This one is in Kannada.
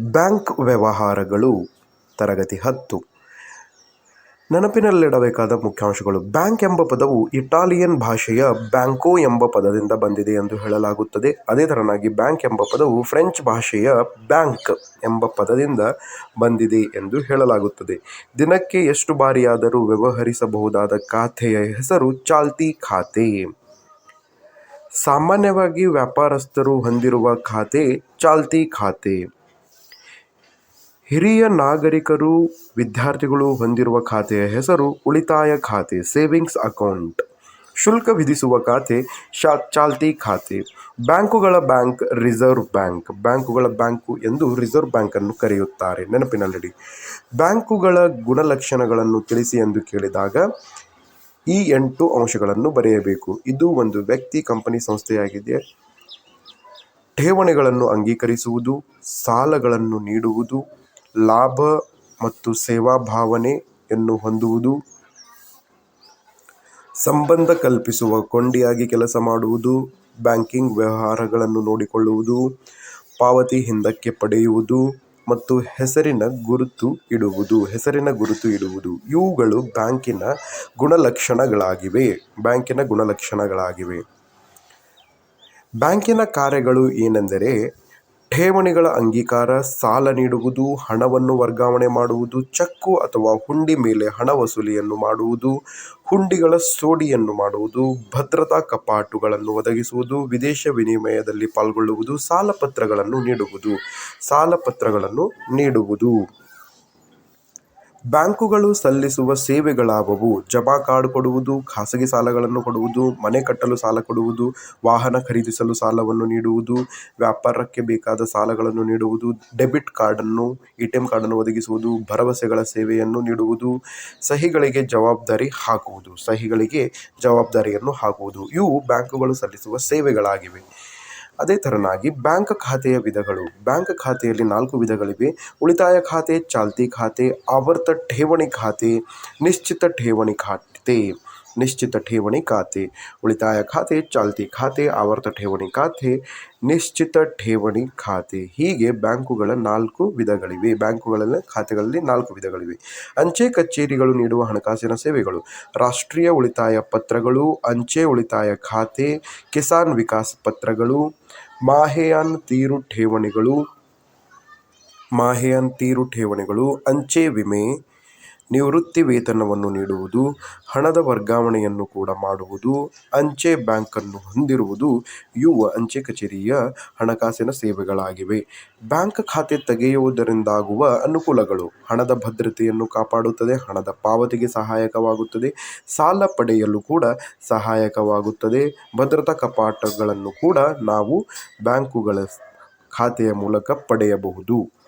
ಬ್ಯಾಂಕ್ ವ್ಯವಹಾರಗಳು, ತರಗತಿ ಹತ್ತು. ನೆನಪಿನಲ್ಲಿಡಬೇಕಾದ ಮುಖ್ಯಾಂಶಗಳು. ಬ್ಯಾಂಕ್ ಎಂಬ ಪದವು ಇಟಾಲಿಯನ್ ಭಾಷೆಯ ಬ್ಯಾಂಕೋ ಎಂಬ ಪದದಿಂದ ಬಂದಿದೆ ಎಂದು ಹೇಳಲಾಗುತ್ತದೆ. ಅದೇ ಥರನಾಗಿ ಬ್ಯಾಂಕ್ ಎಂಬ ಪದವು ಫ್ರೆಂಚ್ ಭಾಷೆಯ ಬ್ಯಾಂಕ್ ಎಂಬ ಪದದಿಂದ ಬಂದಿದೆ ಎಂದು ಹೇಳಲಾಗುತ್ತದೆ. ದಿನಕ್ಕೆ ಎಷ್ಟು ಬಾರಿಯಾದರೂ ವ್ಯವಹರಿಸಬಹುದಾದ ಖಾತೆಯ ಹೆಸರು ಚಾಲ್ತಿ ಖಾತೆ. ಸಾಮಾನ್ಯವಾಗಿ ವ್ಯಾಪಾರಸ್ಥರು ಹೊಂದಿರುವ ಖಾತೆ ಚಾಲ್ತಿ ಖಾತೆ. ಹಿರಿಯ ನಾಗರಿಕರು ವಿದ್ಯಾರ್ಥಿಗಳು ಹೊಂದಿರುವ ಖಾತೆಯ ಹೆಸರು ಉಳಿತಾಯ ಖಾತೆ, ಸೇವಿಂಗ್ಸ್ ಅಕೌಂಟ್. ಶುಲ್ಕ ವಿಧಿಸುವ ಖಾತೆ, ಶಾ, ಚಾಲ್ತಿ ಖಾತೆ. ಬ್ಯಾಂಕುಗಳ ಬ್ಯಾಂಕ್, ರಿಸರ್ವ್ ಬ್ಯಾಂಕ್. ಬ್ಯಾಂಕುಗಳ ಬ್ಯಾಂಕು ಎಂದು ರಿಸರ್ವ್ ಬ್ಯಾಂಕನ್ನು ಕರೆಯುತ್ತಾರೆ. ನೆನಪಿನಲ್ಲಿಡಿ. ಬ್ಯಾಂಕುಗಳ ಗುಣಲಕ್ಷಣಗಳನ್ನು ತಿಳಿಸಿ ಎಂದು ಕೇಳಿದಾಗ ಈ ಎಂಟು ಅಂಶಗಳನ್ನು ಬರೆಯಬೇಕು. ಇದು ಒಂದು ವ್ಯಕ್ತಿ, ಕಂಪನಿ ಸಂಸ್ಥೆಯಾಗಿದೆ. ಠೇವಣಿಗಳನ್ನು ಅಂಗೀಕರಿಸುವುದು, ಸಾಲಗಳನ್ನು ನೀಡುವುದು ಲಾಭ ಮತ್ತು ಸೇವಾ ಭಾವನೆಯನ್ನು ಹೊಂದುವುದು. ಸಂಬಂಧ ಕಲ್ಪಿಸುವ, ಕೊಂಡಿಯಾಗಿ ಕೆಲಸ ಮಾಡುವುದು, ಬ್ಯಾಂಕಿಂಗ್ ವ್ಯವಹಾರಗಳನ್ನು ನೋಡಿಕೊಳ್ಳುವುದು, ಪಾವತಿ ಹಿಂದಕ್ಕೆ ಪಡೆಯುವುದು ಮತ್ತು ಹೆಸರಿನ ಗುರುತು ಇಡುವುದು, ಹೆಸರಿನ ಗುರುತು ಇಡುವುದು. ಇವುಗಳು ಬ್ಯಾಂಕಿನ ಗುಣಲಕ್ಷಣಗಳಾಗಿವೆ. ಬ್ಯಾಂಕಿನ ಗುಣಲಕ್ಷಣಗಳಾಗಿವೆ. ಬ್ಯಾಂಕಿನ ಕಾರ್ಯಗಳು ಏನೆಂದರೆ ಠೇವಣಿಗಳ ಅಂಗೀಕಾರ, ಸಾಲ ನೀಡುವುದು, ಹಣವನ್ನು ವರ್ಗಾವಣೆ ಮಾಡುವುದು, ಚೆಕ್ಕು ಅಥವಾ ಹುಂಡಿ ಮೇಲೆ ಹಣ ವಸೂಲಿಯನ್ನು ಮಾಡುವುದು, ಹುಂಡಿಗಳ ಸೋಡಿಯನ್ನು ಮಾಡುವುದು, ಭದ್ರತಾ ಕಪಾಟುಗಳನ್ನು ಒದಗಿಸುವುದು, ವಿದೇಶ ವಿನಿಮಯದಲ್ಲಿ ಪಾಲ್ಗೊಳ್ಳುವುದು, ಸಾಲಪತ್ರಗಳನ್ನು ನೀಡುವುದು ಸಾಲಪತ್ರಗಳನ್ನು ನೀಡುವುದು. ಬ್ಯಾಂಕುಗಳು ಸಲ್ಲಿಸುವ ಸೇವೆಗಳಾವವು ಜಮಾ ಕಾರ್ಡ್ ಕೊಡುವುದು, ಖಾಸಗಿ ಸಾಲಗಳನ್ನು ಕೊಡುವುದು, ಮನೆ ಕಟ್ಟಲು ಸಾಲ ಕೊಡುವುದು, ವಾಹನ ಖರೀದಿಸಲು ಸಾಲವನ್ನು ನೀಡುವುದು, ವ್ಯಾಪಾರಕ್ಕೆ ಬೇಕಾದ ಸಾಲಗಳನ್ನು ನೀಡುವುದು, ಡೆಬಿಟ್ ಕಾರ್ಡನ್ನು, ಎಟಿಎಂ ಕಾರ್ಡನ್ನು ಒದಗಿಸುವುದು, ಭರವಸೆಗಳ ಸೇವೆಯನ್ನು ನೀಡುವುದು, ಸಹಿಗಳಿಗೆ ಜವಾಬ್ದಾರಿ ಹಾಕುವುದು, ಸಹಿಗಳಿಗೆ ಜವಾಬ್ದಾರಿಯನ್ನು ಹಾಕುವುದು. ಇವು ಬ್ಯಾಂಕುಗಳು ಸಲ್ಲಿಸುವ ಸೇವೆಗಳಾಗಿವೆ. ಅದೇ ಥರನಾಗಿ ಬ್ಯಾಂಕ್ ಖಾತೆಯ ವಿಧಗಳು. ಬ್ಯಾಂಕ್ ಖಾತೆಯಲ್ಲಿ ನಾಲ್ಕು ವಿಧಗಳಿವೆ. ಉಳಿತಾಯ ಖಾತೆ, ಚಾಲ್ತಿ ಖಾತೆ, ಆವರ್ತ ಠೇವಣಿ ಖಾತೆ, ನಿಶ್ಚಿತ ಠೇವಣಿ ಖಾತೆ. ನಿಶ್ಚಿತ ಠೇವಣಿ ಖಾತೆ, ಉಳಿತಾಯ ಖಾತೆ, ಚಾಲ್ತಿ ಖಾತೆ, ಆವರ್ತ ಠೇವಣಿ ಖಾತೆ, ನಿಶ್ಚಿತ ಠೇವಣಿ ಖಾತೆ. ಹೀಗೆ ಬ್ಯಾಂಕುಗಳ ನಾಲ್ಕು ವಿಧಗಳಿವೆ. ಬ್ಯಾಂಕುಗಳಲ್ಲಿ ಖಾತೆಗಳಲ್ಲಿ ನಾಲ್ಕು ವಿಧಗಳಿವೆ. ಅಂಚೆ ಕಚೇರಿಗಳು ನೀಡುವ ಹಣಕಾಸಿನ ಸೇವೆಗಳು, ರಾಷ್ಟ್ರೀಯ ಉಳಿತಾಯ ಪತ್ರಗಳು, ಅಂಚೆ ಉಳಿತಾಯ ಖಾತೆ, ಕಿಸಾನ್ ವಿಕಾಸ್ ಪತ್ರಗಳು, ಮಾಹೆಯಾನ್ ತೀರು ಠೇವಣಿಗಳು, ಮಾಹೆಯಾನ್ ತೀರು ಠೇವಣಿಗಳು, ಅಂಚೆ ವಿಮೆ ನಿವೃತ್ತಿ ವೇತನವನ್ನು ನೀಡುವುದು, ಹಣದ ವರ್ಗಾವಣೆಯನ್ನು ಕೂಡ ಮಾಡುವುದು, ಅಂಚೆ ಬ್ಯಾಂಕನ್ನು ಹೊಂದಿರುವುದು ಯುವ ಅಂಚೆ ಕಚೇರಿಯ ಹಣಕಾಸಿನ ಸೇವೆಗಳಾಗಿವೆ. ಬ್ಯಾಂಕ್ ಖಾತೆ ತೆಗೆಯುವುದರಿಂದಾಗುವ ಅನುಕೂಲಗಳು ಹಣದ ಭದ್ರತೆಯನ್ನು ಕಾಪಾಡುತ್ತದೆ, ಹಣದ ಪಾವತಿಗೆ ಸಹಾಯಕವಾಗುತ್ತದೆ, ಸಾಲ ಪಡೆಯಲು ಕೂಡ ಸಹಾಯಕವಾಗುತ್ತದೆ, ಭದ್ರತಾ ಕಪಾಟಗಳನ್ನು ಕೂಡ ನಾವು ಬ್ಯಾಂಕುಗಳ ಖಾತೆಯ ಮೂಲಕ ಪಡೆಯಬಹುದು.